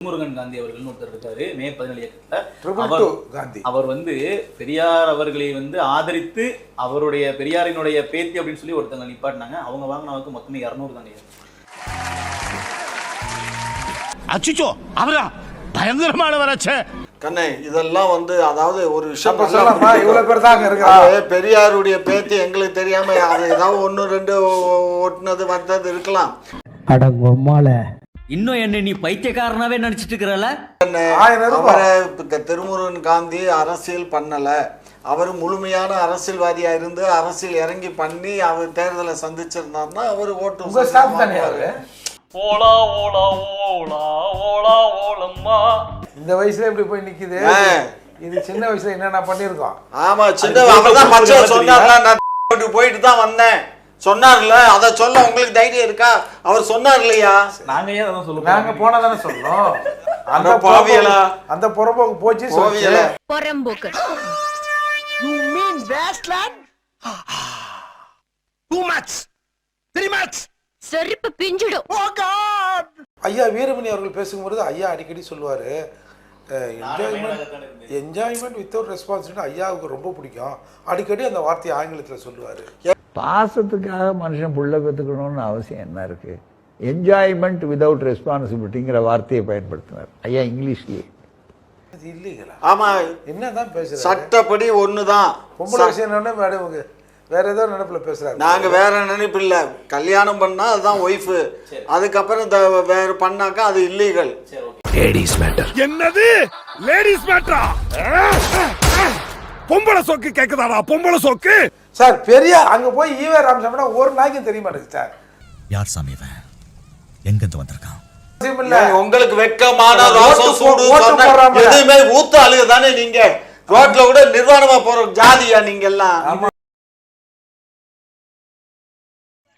முருகன் காந்தி அவர்கள்னு ஒருத்தர் இருக்காரு மே பதினேழு இயக்கத்துல. அவர் வந்து பெரியார் அவர்களை வந்து ஆதரித்து அவருடைய பெரியாரினுடைய பேத்தி அப்படின்னு சொல்லி ஒருத்தங்க நிப்பாட்டினாங்க. அவங்க வாங்கினவுக்கு மொத்தமே இரநூறு தாங்க. அச்சுச்சோ அவரா? பயங்கரமான வராச்சே கண்ணே இதெல்லாம் வந்து அதாவது ஒரு விஷயம் பெரியாருடைய பேத்தி எங்களுக்கு தெரியாம அது ஏதாவது ஒன்று ரெண்டு ஓட்டுனது வந்தது இருக்கலாம். இன்னும் என்ன நீ பைத்தியக்காரனாவே நினைச்சிட்டு இருக்கிறல ஆயிரம் ரூபாய். அவரை இப்ப திரு காந்தி அரசியல் பண்ணல. அவர் முழுமையான அரசியல்வாதியா இருந்து அரசியல் இறங்கி பண்ணி அவர் தேர்தலை சந்திச்சிருந்தாருன்னா அவர் ஓட்டு ஓலா ஓலா ஓலா ஓலா ஓலம்மா. இந்த வயசுல இப்படி போய் நிக்குது. இது சின்ன வயசுல என்னென்ன பண்ணிருக்கோம் ஆமா சின்ன அவர் தான் மச்சான் சொன்னார்ல நான் வீட்டுக்கு போயிட்டு தான் வந்தேன். சொன்னார்ல அதை சொல்ல உங்களுக்கு தைரியம் இருக்கா? அவர் சொன்னார் இல்லையா நாங்க ஏன் அதான் சொல்ல நாங்க போனா தானே சொல்லணும் அந்த. புறம்போக்கு- அந்த புறம்போக்கு போச்சு சொல்லுச்சு. பொறம்போக்கு. டூ மச் த்ரீ மச் செருப்பு பிஞ்சிடும். ஐயா வீரமணி அவர்கள் பேசும்பொழுது ஐயா அடிக்கடி சொல்லுவாரு என்ஜாய்மெண்ட் என்ஜாய்மெண்ட் வித்தவுட் ரெஸ்பான்சிபிலிட்டி ஐயாவுக்கு ரொம்ப பிடிக்கும். அடிக்கடி அந்த வார்த்தையை ஆங்கிலத்துல சொல்லுவாரு. பாசத்துக்காக மனுஷன் புள்ள பெற்றுக்கணும்னு அவசியம் என்ன இருக்கு? என்ஜாய்மெண்ட் விதவுட் ரெஸ்பான்சிபிலிட்டிங்கிற வார்த்தையை பயன்படுத்தினார். ஐயா இங்கிலீஷ்லயே. இது இல்லீங்களா ஆமா. என்னதான் பேசுறாரு? சட்டப்படி ஒண்ணுதான். பொம்பளை விஷயம் என்னன்னா மேடம் வேற ஏதோ நினைப்புல பேசுறாரு. நாங்க வேற நினைப்பு இல்ல. கல்யாணம் பண்ணா அதுதான் ஒய்ஃபு அதுக்கப்புறம் இந்த வேற பண்ணாக்கா அது இல்லீகல் லேடிஸ் மேட்டர் என்னது? லேடிஸ் மேட்டரா பொம்பளை சோக்கு கேக்குதாடா? பொம்பளை சோக்கு? சார் பெரிய அங்க போய் ஈவே ராமசாமினா ஒரு நாய்க்கும் தெரிய மாட்டேங்குது சார். யார் சாமி இவன்? எங்கிருந்து வந்திருக்கான்? உங்களுக்கு வெக்கமான ரோசம் சூடு. எதுவுமே ஊத்த அழுகு தானே நீங்க? ரோட்ல கூட நிர்வாணமா போற ஜாதியா நீங்க எல்லாம்?